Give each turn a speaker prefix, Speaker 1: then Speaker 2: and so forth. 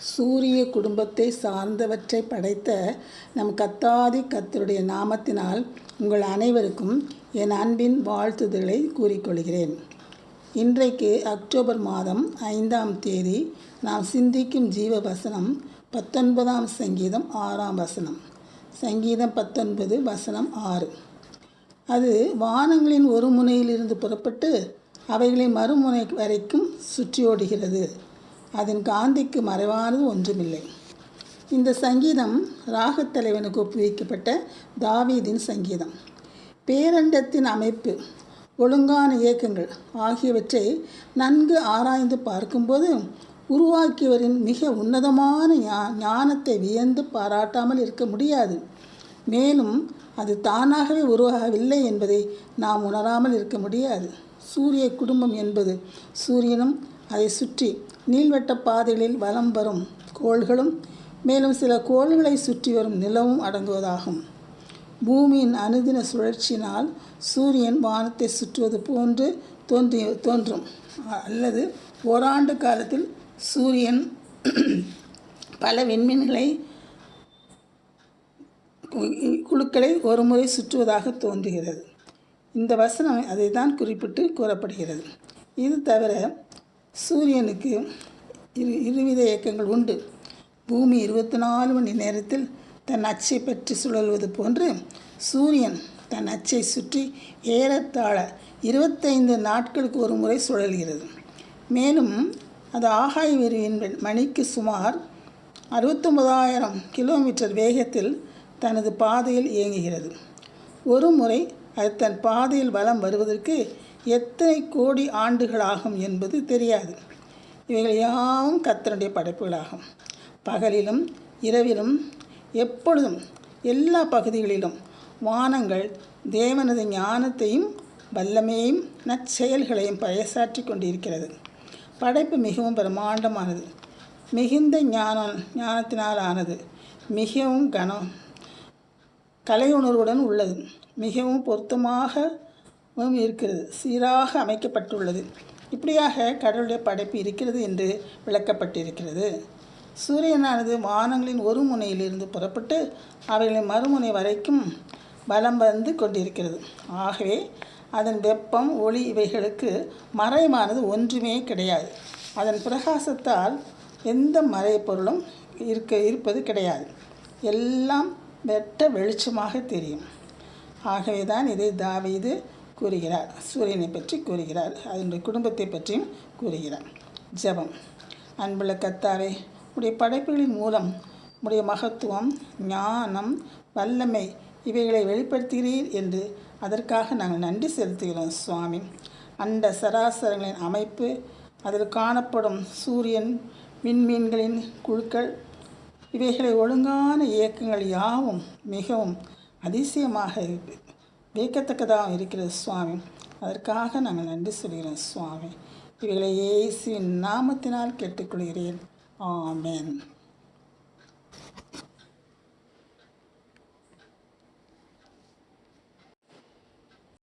Speaker 1: சூரிய குடும்பத்தை சார்ந்தவற்றை படைத்த நம் கத்தாதி கத்தருடைய நாமத்தினால் உங்கள் அனைவருக்கும் என் அன்பின் வாழ்த்துதலை கூறிக்கொள்கிறேன். இன்றைக்கு அக்டோபர் மாதம் ஐந்தாம் தேதி நாம் சிந்திக்கும் ஜீவ வசனம் பத்தொன்பதாம் சங்கீதம் ஆறாம் வசனம். சங்கீதம் பத்தொன்பது வசனம் ஆறு. அது வானங்களின் ஒரு முனையிலிருந்து புறப்பட்டு அவைகளை மறுமுனை வரைக்கும் சுற்றியோடுகிறது. அதன் காந்திக்கு மறைவானது ஒன்றுமில்லை. இந்த சங்கீதம் ராகத்தலைவனுக்கு ஒப்புவிக்கப்பட்ட தாவீதின் சங்கீதம். பேரண்டத்தின் அமைப்பு ஒழுங்கான இயக்கங்கள் ஆகியவற்றை நன்கு ஆராய்ந்து பார்க்கும்போது உருவாக்கியவரின் மிக உன்னதமான ஞா ஞானத்தை வியந்து பாராட்டாமல் இருக்க முடியாது. மேலும் அது தானாகவே உருவாகவில்லை என்பதை நாம் உணராமல் இருக்க முடியாது. சூரிய குடும்பம் என்பது சூரியனும் அதை சுற்றி நீள்வட்ட பாதைகளில் வலம் வரும் கோள்களும் மேலும் சில கோள்களை சுற்றி வரும் நிலவும் அடங்குவதாகும். பூமியின் அனுதின சுழற்சியினால் சூரியன் வானத்தை சுற்றுவது போன்று தோன்றி தோன்றும். அல்லது ஓராண்டு காலத்தில் சூரியன் பல விண்மீன்களை குழுக்களை ஒருமுறை சுற்றுவதாக தோன்றுகிறது. இந்த வசனம் அதை தான் குறிப்பிட்டு கூறப்படுகிறது. இது தவிர சூரியனுக்கு இரு இருவித இயக்கங்கள் உண்டு. பூமி இருபத்தி நாலு மணி நேரத்தில் தன் அச்சை பற்றி சுழல்வது போன்று சூரியன் தன் அச்சை சுற்றி ஏறத்தாழ இருபத்தைந்து நாட்களுக்கு ஒரு முறை சுழல்கிறது. மேலும் அது ஆகாய விரிவின் மணிக்கு சுமார் அறுபத்தொம்பதாயிரம் கிலோமீட்டர் வேகத்தில் தனது பாதையில் இயங்குகிறது. ஒரு முறை அது தன் பாதையில் வலம் வருவதற்கு எத்தனை கோடி ஆண்டுகளாகும் என்பது தெரியாது. இவைகள் யாவும் கத்தனுடைய படைப்புகளாகும். பகலிலும் இரவிலும் எப்பொழுதும் எல்லா பகுதிகளிலும் வானங்கள் தேவனது ஞானத்தையும் வல்லமையும் நற்செயல்களையும் பறைசாற்றி கொண்டிருக்கிறது. படைப்பு மிகவும் பிரம்மாண்டமானது. மிகுந்த ஞானம் ஞானத்தினால் ஆனது மிகவும் கனம். கலையுணர்வுடன் உள்ளது. மிகவும் பொருத்தமாக இருக்கிறது. சீராக அமைக்கப்பட்டுள்ளது. இப்படியாக கடவுளுடைய படைப்பு இருக்கிறது என்று விளக்கப்பட்டிருக்கிறது. சூரியனானது வானங்களின் ஒரு முனையிலிருந்து புறப்பட்டு அவைகளின் மறுமுனை வரைக்கும் பலம் வந்து கொண்டிருக்கிறது. ஆகவே அதன் வெப்பம் ஒளி இவைகளுக்கு மறைவானது ஒன்றுமே கிடையாது. அதன் பிரகாசத்தால் எந்த மறைப்பொருளும் இருக்க இருப்பது கிடையாது. எல்லாம் வெட்ட வெளிச்சமாக தெரியும். ஆகவே தான் இதை தாவீது கூறுகிறார். சூரியனை பற்றி கூறுகிறார். அதனுடைய குடும்பத்தை பற்றியும் கூறுகிறார். ஜபம். அன்புள்ள கத்தாவே உடைய படைப்புகளின் மூலம் உடைய மகத்துவம் ஞானம் வல்லமை இவைகளை வெளிப்படுத்துகிறீர் என்று அதற்காக நாங்கள் நன்றி செலுத்துகிறோம் சுவாமி. அண்ட சராசரங்களின் அமைப்பு அதில் காணப்படும் சூரியன் விண்மீன்களின் குழுக்கள் இவைகளை ஒழுங்கான இயக்கங்கள் யாவும் மிகவும் அதிசயமாக வியக்கத்தக்கதாக இருக்கிறது சுவாமி. அதற்காக நாங்கள் நன்றி சொல்கிறோம் சுவாமி. இவைகளை இயேசுவின் நாமத்தினால் கேட்டுக்கொள்கிறேன். ஆமேன்.